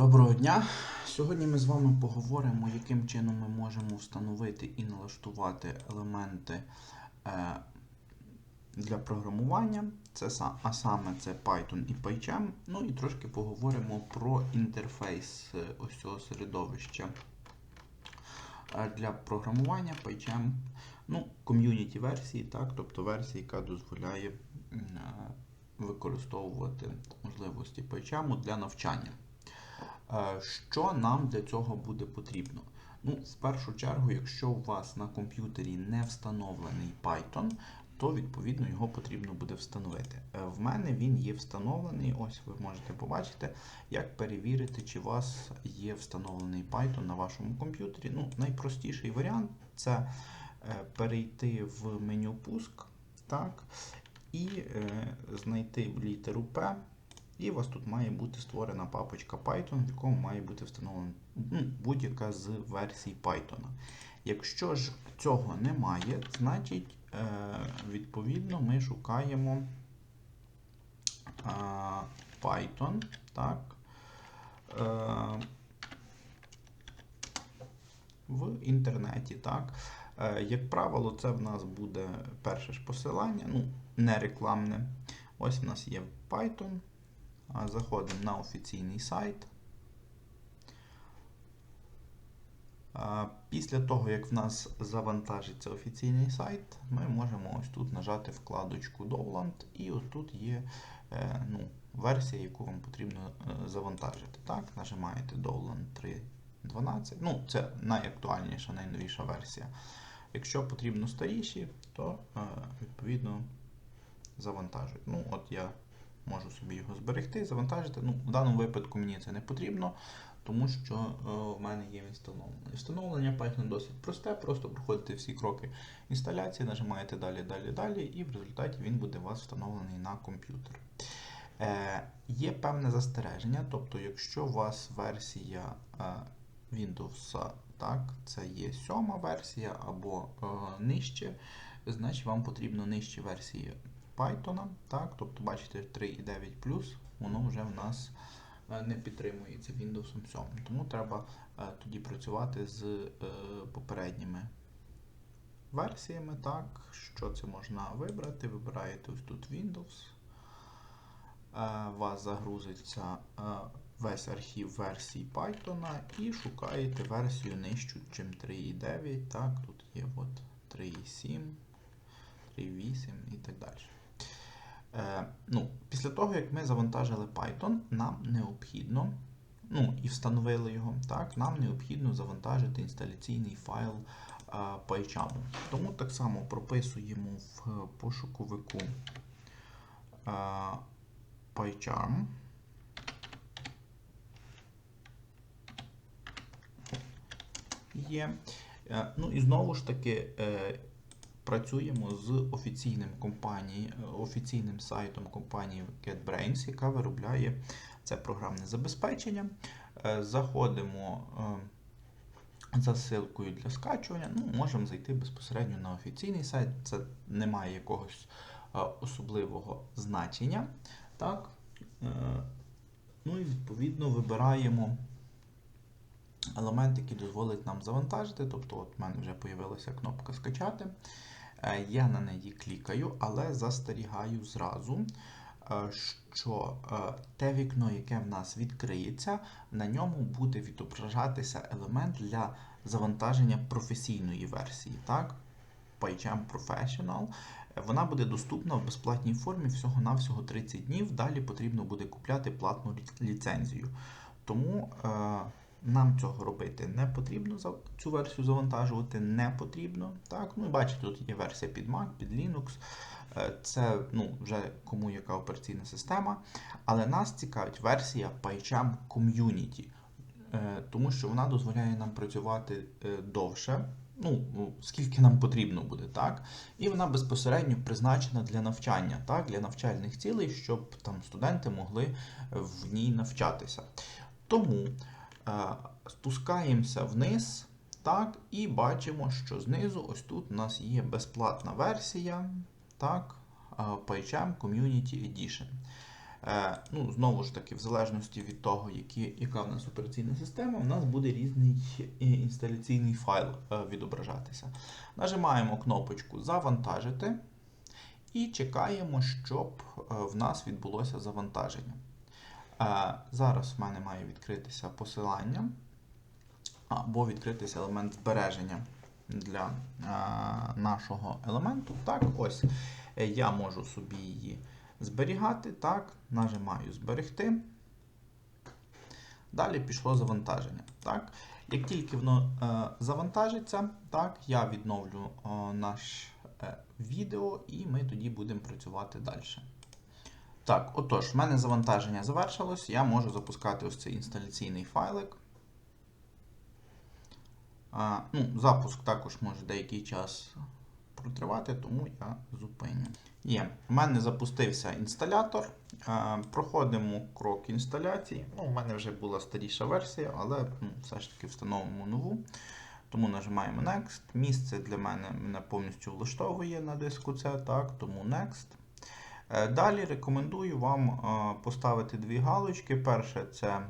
Доброго дня! Сьогодні ми з вами поговоримо, яким чином ми можемо встановити і налаштувати елементи е, для програмування, це, а саме це Python і PyCharm. Ну і трошки поговоримо про інтерфейс е, ось цього середовища е, для програмування PyCharm. Ну, ком'юніті версії, так, тобто версія, яка дозволяє використовувати можливості PyCharm для навчання. Що нам для цього буде потрібно? Ну, в першу чергу, якщо у вас на комп'ютері не встановлений Python, то відповідно його потрібно буде встановити. Е, В мене він є встановлений. Ось ви можете побачити, як перевірити, чи у вас є встановлений Python на вашому комп'ютері. Ну, найпростіший варіант це е, перейти в меню пуск, так, і е, знайти літеру P. І у вас тут має бути створена папочка Python, в якому має бути встановлена ну, будь-яка з версій Python. Якщо ж цього немає, значить, е, відповідно, ми шукаємо е, Python. Так, е, в інтернеті. Так. Як правило, це в нас буде перше ж посилання, ну, не рекламне. Ось в нас є Python. Заходимо на офіційний сайт. Після того, як в нас завантажиться офіційний сайт, ми можемо ось тут нажати вкладочку Dowland, і ось тут є е, ну, версія, яку вам потрібно е, завантажити. Так, Нажимаєте Dowland 3.12. Ну, це найактуальніша, найновіша версія. Якщо потрібно старіші, то е, відповідно завантажують. Ну, от я можу собі його зберегти, завантажити. Ну, в даному випадку мені це не потрібно, тому що е, в мене є він встановлений. Встановлення Python досить просте, просто проходите всі кроки інсталяції, нажимаєте далі, далі, далі, і в результаті він буде у вас встановлений на комп'ютер. Е, є певне застереження, тобто, якщо у вас версія е, Windows, так, це є сьома версія або е, нижче, значить вам потрібно нижчі версії Python, так, тобто бачите 3.9 воно вже в нас е, не підтримується Windows 7. Тому треба е, тоді працювати з е, попередніми версіями. Так, що це можна вибрати? Вибираєте ось тут Windows. Вас загрузиться весь архів версій Python і шукаєте версію нижчу, чим 3.9. Так, тут є от 3.7, 3.8 і так далі. Е, ну, Після того, як ми завантажили Python, нам необхідно, ну і встановили його, так, нам необхідно завантажити інсталяційний файл е, PyCharm. Тому так само прописуємо в пошуковику е, PyCharm. Є. Ну і знову ж таки працюємо з офіційним компанії, е, офіційним сайтом компанії GetBrains, яка виробляє це програмне забезпечення. Е, Заходимо е, за ссылкою для скачування. Ну, можемо зайти безпосередньо на офіційний сайт. Це не має якогось особливого значення. Так? Ну і відповідно вибираємо елемент, який дозволить нам завантажити. Тобто, от в мене вже з'явилася кнопка скачати. Е, Я на неї клікаю, але застерігаю зразу, е, що е, те вікно, яке в нас відкриється, на ньому буде відображатися елемент для завантаження професійної версії. Так? PyCharm Professional. Вона буде доступна в безплатній формі всього-навсього 30 днів. Далі потрібно буде купляти платну ліцензію. Тому нам цього робити не потрібно, цю версію завантажувати не потрібно. Так? Ну і бачите, тут є версія під Mac, під Linux. Е, Це ну, вже кому яка операційна система. Але нас цікавить версія PyCharm Community, е, тому що вона дозволяє нам працювати е, довше. Ну, ну, скільки нам потрібно буде, так? І вона безпосередньо призначена для навчання, так? для навчальних цілей, щоб там студенти могли в ній навчатися. Тому спускаємося вниз, так, і бачимо, що знизу ось тут у нас є безплатна версія, так, е, PyCharm Community Edition. Е, ну, знову ж таки, в залежності від того, які, яка в нас операційна система, в нас буде різний е, інсталяційний файл е, відображатися. Нажимаємо кнопочку Завантажити і чекаємо, щоб е, в нас відбулося завантаження. Зараз в мене має відкритися посилання або відкритися елемент збереження для нашого елементу. Так, ось е, я можу собі її зберігати. Так, нажимаю зберегти. Далі пішло завантаження. Так. Як тільки воно е, завантажиться, так, я відновлю наш е, відео і ми тоді будемо працювати далі. Так, отож, в мене завантаження завершилось. Я можу запускати ось цей інсталяційний файлик. А, ну, Запуск також може деякий час протривати, тому я зупиню. Є. У мене запустився інсталятор. А, проходимо крок інсталяції. Ну, У мене вже була старіша версія, але ну, все ж таки встановимо нову. Тому нажимаємо Next. Місце для мене мене повністю влаштовує на диску це, так, тому Next. Е, Далі рекомендую вам е, поставити дві галочки. Перше це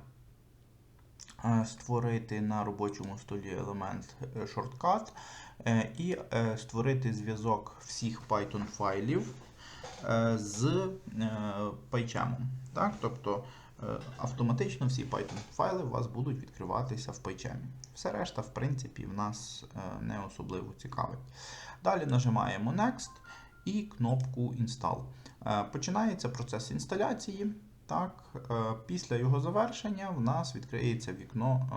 е, створити на робочому столі елемент е, і створити зв'язок всіх Python файлів з Так? Тобто автоматично всі Python файли у вас будуть відкриватися в PyCharm. Все решта, в принципі, в нас не особливо цікавить. Далі нажимаємо Next і кнопку Install. Е, Починається процес інсталяції. Так, е, Після його завершення в нас відкриється вікно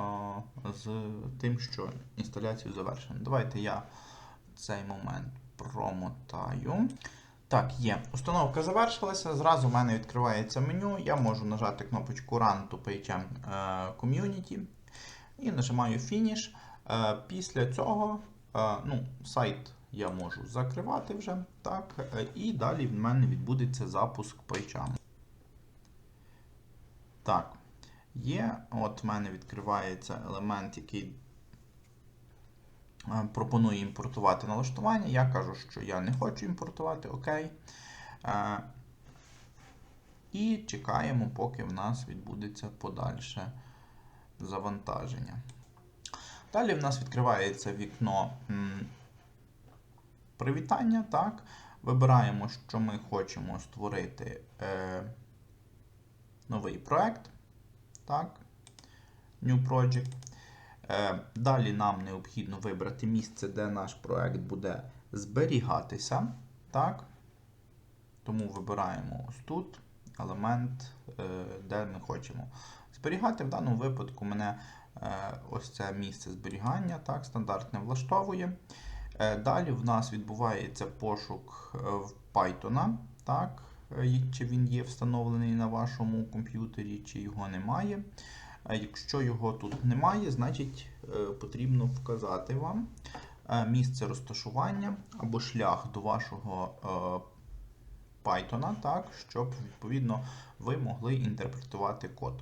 е, з тим, що інсталяцію завершено. Давайте я цей момент промотаю. Так, є. Установка завершилася. Зразу в мене відкривається меню. Я можу нажати кнопочку Run to е, Community і нажимаю Finish. Після цього ну, сайт я можу закривати вже. так, е, І далі в мене відбудеться запуск PyCharm. Так, є. От в мене відкривається елемент, який е, пропонує імпортувати налаштування. Я кажу, що я не хочу імпортувати, окей. Е, І чекаємо, поки в нас відбудеться подальше завантаження. Далі в нас відкривається вікно привітання. Так. Вибираємо, що ми хочемо створити е, новий проект. Так. New Project. Е, далі нам необхідно вибрати місце, де наш проект буде зберігатися. Так. Тому вибираємо ось тут елемент, е, де ми хочемо зберігати. В даному випадку мене е, ось це місце зберігання, так, стандартне влаштовує. Е, Далі в нас відбувається пошук е, в Python, так, е, чи він є встановлений на вашому комп'ютері, чи його немає. Якщо його тут немає, значить потрібно вказати вам місце розташування або шлях до вашого Python, так, щоб відповідно ви могли інтерпретувати код.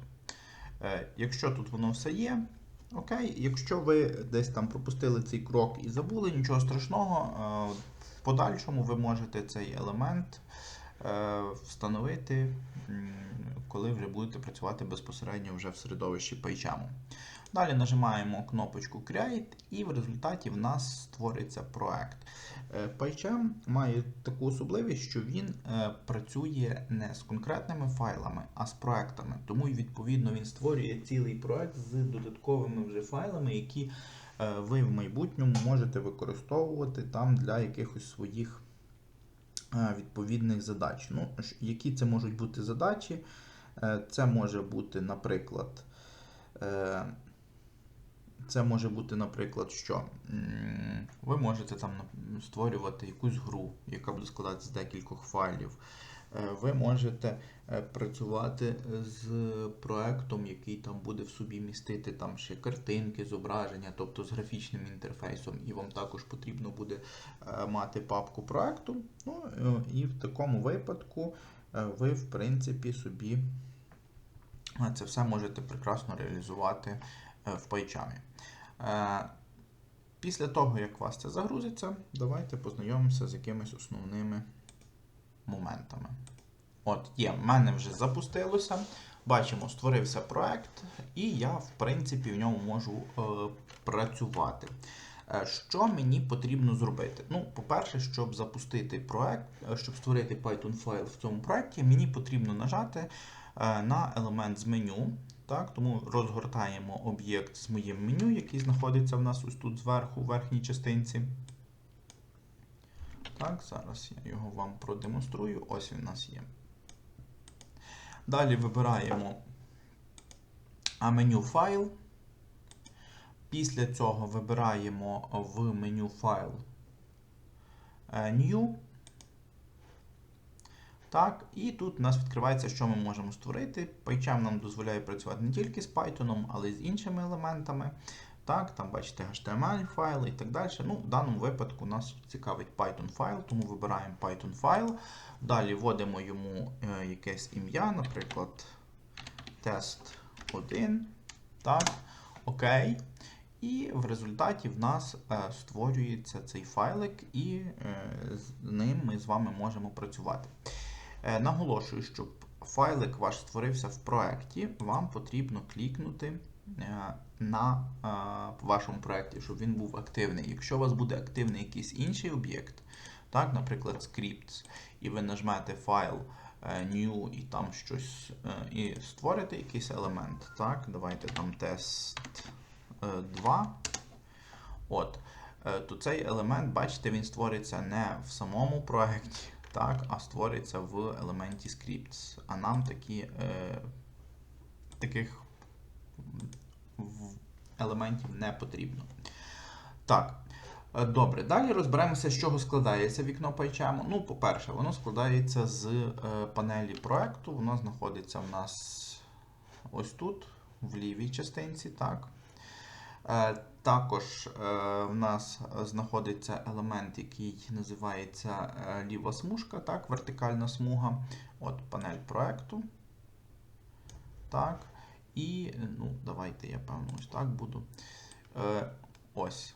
Якщо тут воно все є, окей. Якщо ви десь там пропустили цей крок і забули, нічого страшного, е, в подальшому ви можете цей елемент е, встановити, коли вже будете працювати безпосередньо вже в середовищі PyCharm. Далі нажимаємо кнопочку Create і в результаті в нас створиться проект. Е, PyCharm має таку особливість, що він е, працює не з конкретними файлами, а з проектами. Тому відповідно він створює цілий проект з додатковими вже файлами, які е, ви в майбутньому можете використовувати там для якихось своїх е, відповідних задач. Ну, які це можуть бути задачі? Е, Це може бути, наприклад, е, це може бути, наприклад, що ви можете там створювати якусь гру, яка буде складатися з декількох файлів. Е, Ви можете працювати з проектом, який там буде в собі містити там ще картинки, зображення, тобто з графічним інтерфейсом, і вам також потрібно буде мати папку проекту. Ну, і в такому випадку ви, в принципі, собі це все можете прекрасно реалізувати е, в PyCharm. Е, Після того, як у вас це загрузиться, давайте познайомимося з якимись основними моментами. От, є, в мене вже запустилося. Бачимо, створився проект, і я, в принципі, в ньому можу е, працювати. Е, Що мені потрібно зробити? Ну, по-перше, щоб запустити проект, щоб створити Python файл в цьому проекті, мені потрібно нажати на елемент з меню. Так, тому розгортаємо об'єкт з моїм меню, який знаходиться в нас ось тут зверху, в верхній частинці. Так, зараз я його вам продемонструю. Ось він у нас є. Далі вибираємо меню файл. Після цього вибираємо в меню файл е, New. Так, і тут у нас відкривається, що ми можемо створити. PyCharm нам дозволяє працювати не тільки з Python, але й з іншими елементами. Так, там бачите HTML файли і так далі. Ну, В даному випадку нас цікавить Python файл, тому вибираємо Python файл. Далі вводимо йому е, якесь ім'я, наприклад, test1. Так, окей. І в результаті в нас е, створюється цей файлик, і е, з ним ми з вами можемо працювати. Е, наголошую, щоб файлик ваш створився в проєкті, вам потрібно клікнути е, на е, вашому проєкті, щоб він був активний. Якщо у вас буде активний якийсь інший об'єкт, так, наприклад, scripts, і ви нажмете файл new і там щось і створите якийсь елемент. Так, давайте там тест 2. От, то цей елемент, бачите, він створиться не в самому проєкті, так, а створиться в елементі scripts. А нам такі, е, таких елементів не потрібно. Так. е, Добре, далі розберемося, з чого складається вікно PyCharm. Ну, по-перше, воно складається з е, панелі проекту. Воно знаходиться в нас ось тут, в лівій частинці. так. Також е, в нас знаходиться елемент, який називається е, ліва смужка, так, вертикальна смуга. От панель проекту. Так. І, ну, давайте я певно ось так буду. Е, Ось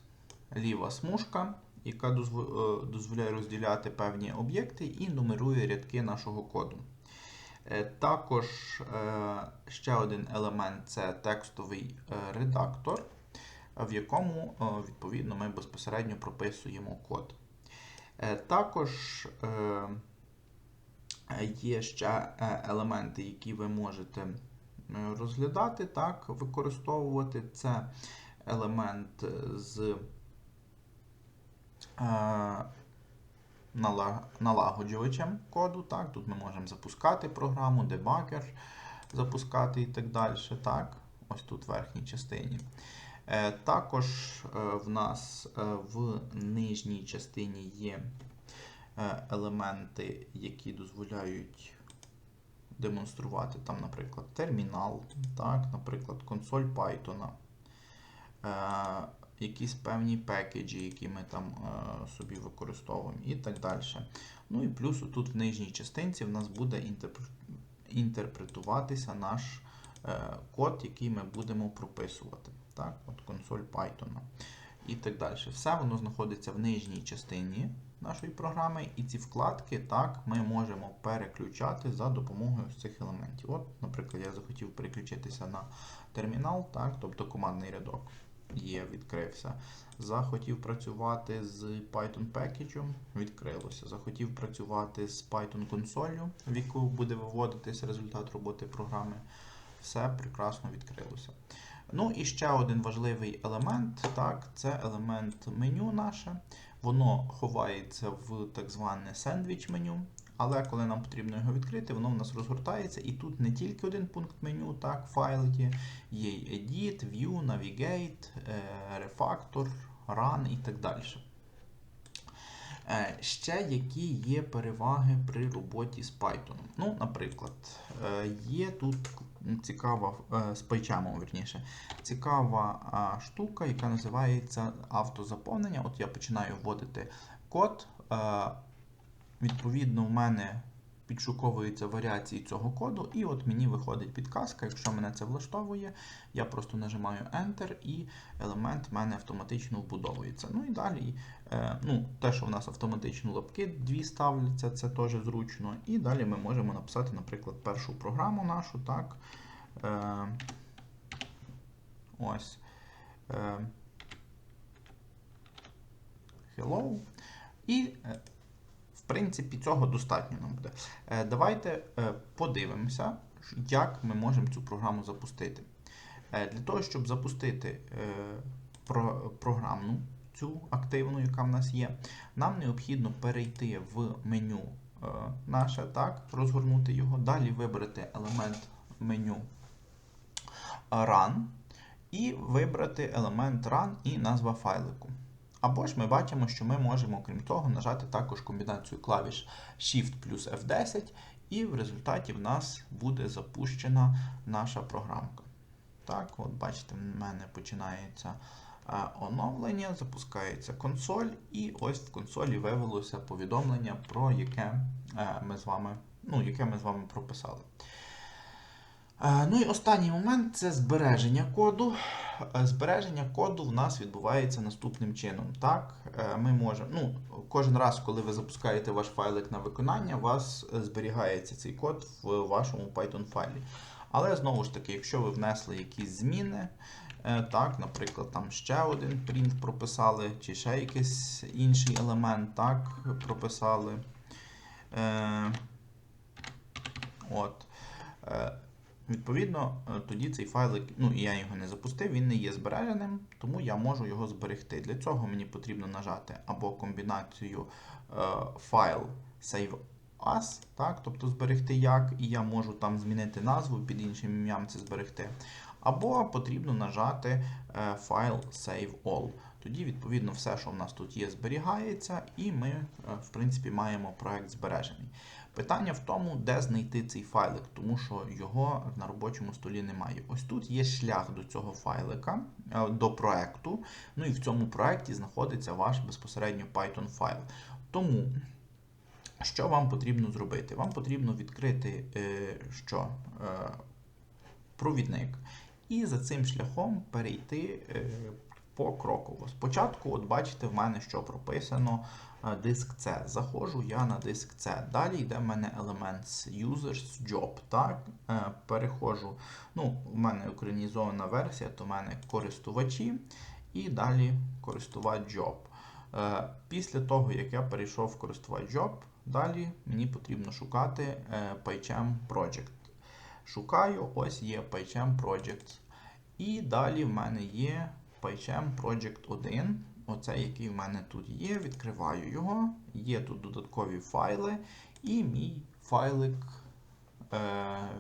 ліва смужка, яка дозво- дозволяє розділяти певні об'єкти і нумерує рядки нашого коду. Також ще один елемент це текстовий редактор, в якому е, відповідно ми безпосередньо прописуємо код. Е, Також е, є ще елементи, які ви можете розглядати, так, використовувати. Це елемент з налагоджувачем коду. Так? Тут ми можемо запускати програму, дебагер запускати і так далі. Так? Ось тут в верхній частині. Е, Також е, в нас е, в нижній частині є елементи, які дозволяють демонструвати там, наприклад, термінал, так, наприклад, консоль Python, якісь певні пекеджі, які ми там собі використовуємо, і так далі. Ну і плюс тут в нижній частинці в нас буде інтерпретуватися наш код, який ми будемо прописувати. Так, от консоль Python і так далі. Все воно знаходиться в нижній частині нашої програми, і ці вкладки так, ми можемо переключати за допомогою цих елементів. От, наприклад, я захотів переключитися на термінал, так, тобто командний рядок є, відкрився. Захотів працювати з Python пекеджем, відкрилося. Захотів працювати з Python консолью, в яку буде виводитись результат роботи програми. Все прекрасно відкрилося. Ну і ще один важливий елемент, так, це елемент меню наше. Воно ховається в так зване сендвіч меню. Але коли нам потрібно його відкрити, воно в нас розгортається. І тут не тільки один пункт меню, так, файл є, є Edit, View, Navigate, е, Refactor, Run і так далі. Е, Ще які є переваги при роботі з Python? Ну, наприклад, е, є тут цікава е, з PyCharm, верніше, цікава штука, яка називається автозаповнення. От я починаю вводити код. е, Відповідно, в мене підшуковуються варіації цього коду, і от мені виходить підказка. Якщо мене це влаштовує, я просто нажимаю Enter і елемент в мене автоматично вбудовується. Ну і далі, е, ну, те, що в нас автоматично лапки дві ставляться, це теж зручно. І далі ми можемо написати, наприклад, першу програму нашу. так. Е, ось. Е, hello. І, принципі, цього достатньо нам буде. Е, Давайте е, подивимося, як ми можемо цю програму запустити. Е, Для того, щоб запустити про- програмну, цю активну, яка в нас є, нам необхідно перейти в меню наше, так, розгорнути його, далі вибрати елемент меню Run і вибрати елемент Run і назва файлику. Або ж ми бачимо, що ми можемо, крім того, нажати також комбінацію клавіш Shift плюс F10, і в результаті в нас буде запущена наша програмка. Так, от бачите, в мене починається е, оновлення, запускається консоль, і ось в консолі вивелося повідомлення, про яке е, ми з вами, ну, яке ми з вами прописали. Ну і останній момент це збереження коду. Е, Збереження коду в нас відбувається наступним чином. Так, е, ми можемо, ну, кожен раз, коли ви запускаєте ваш файлик на виконання, у вас е, зберігається цей код в вашому Python файлі. Але знову ж таки, якщо ви внесли якісь зміни, так, наприклад, там ще один print прописали, чи ще якийсь інший елемент так, прописали. От. Відповідно, е, тоді цей файлик, ну і я його не запустив, він не є збереженим, тому я можу його зберегти. Для цього мені потрібно нажати або комбінацію е, файл Save As, так, тобто зберегти як, і я можу там змінити назву під іншим ім'ям це зберегти. Або потрібно нажати е, файл Save All. Тоді, відповідно, все, що в нас тут є, зберігається, і ми, в принципі, маємо проект збережений. Питання в тому, де знайти цей файлик, тому що його на робочому столі немає. Ось тут є шлях до цього файлика, е, до проекту. Ну і в цьому проекті знаходиться ваш безпосередньо Python файл. Тому, що вам потрібно зробити? Вам потрібно відкрити е, що? Е, провідник. І за цим шляхом перейти е, покроково. Спочатку, от бачите, в мене що прописано диск C. Заходжу я на диск C. Далі йде в мене елемент Users Job. Так? Е, Переходжу. Ну, У мене українізована версія, то в мене користувачі. І далі користувач Job. Е, Після того, як я перейшов в користувач Job, далі мені потрібно шукати е, PyCharm Project. Шукаю, ось є PyCharm Project. І далі в мене є PyCharm Project 1. Оце, який в мене тут є. Відкриваю його. Є тут додаткові файли. І мій файлик, е,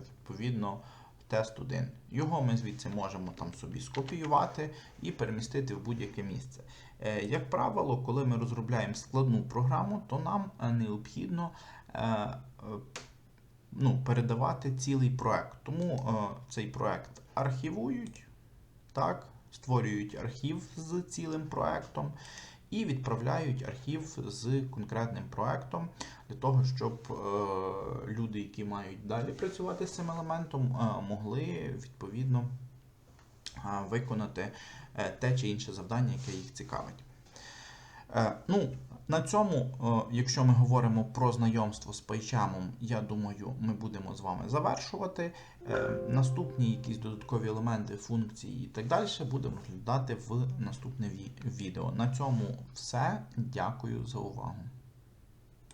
відповідно, тест 1. Його ми звідси можемо там собі скопіювати і перемістити в будь-яке місце. Е, як правило, коли ми розробляємо складну програму, то нам е, необхідно. Ну, передавати цілий проект. Тому цей проект архівують, так, створюють архів з цілим проектом і відправляють архів з конкретним проектом для того, щоб е, люди, які мають далі працювати з цим елементом, е, могли відповідно е, виконати те чи інше завдання, яке їх цікавить. Ну, на цьому, е, якщо ми говоримо про знайомство з пайчамом, я думаю, ми будемо з вами завершувати. Е, Наступні якісь додаткові елементи, функції і так далі будемо розглядати в наступне відео. На цьому все. Дякую за увагу.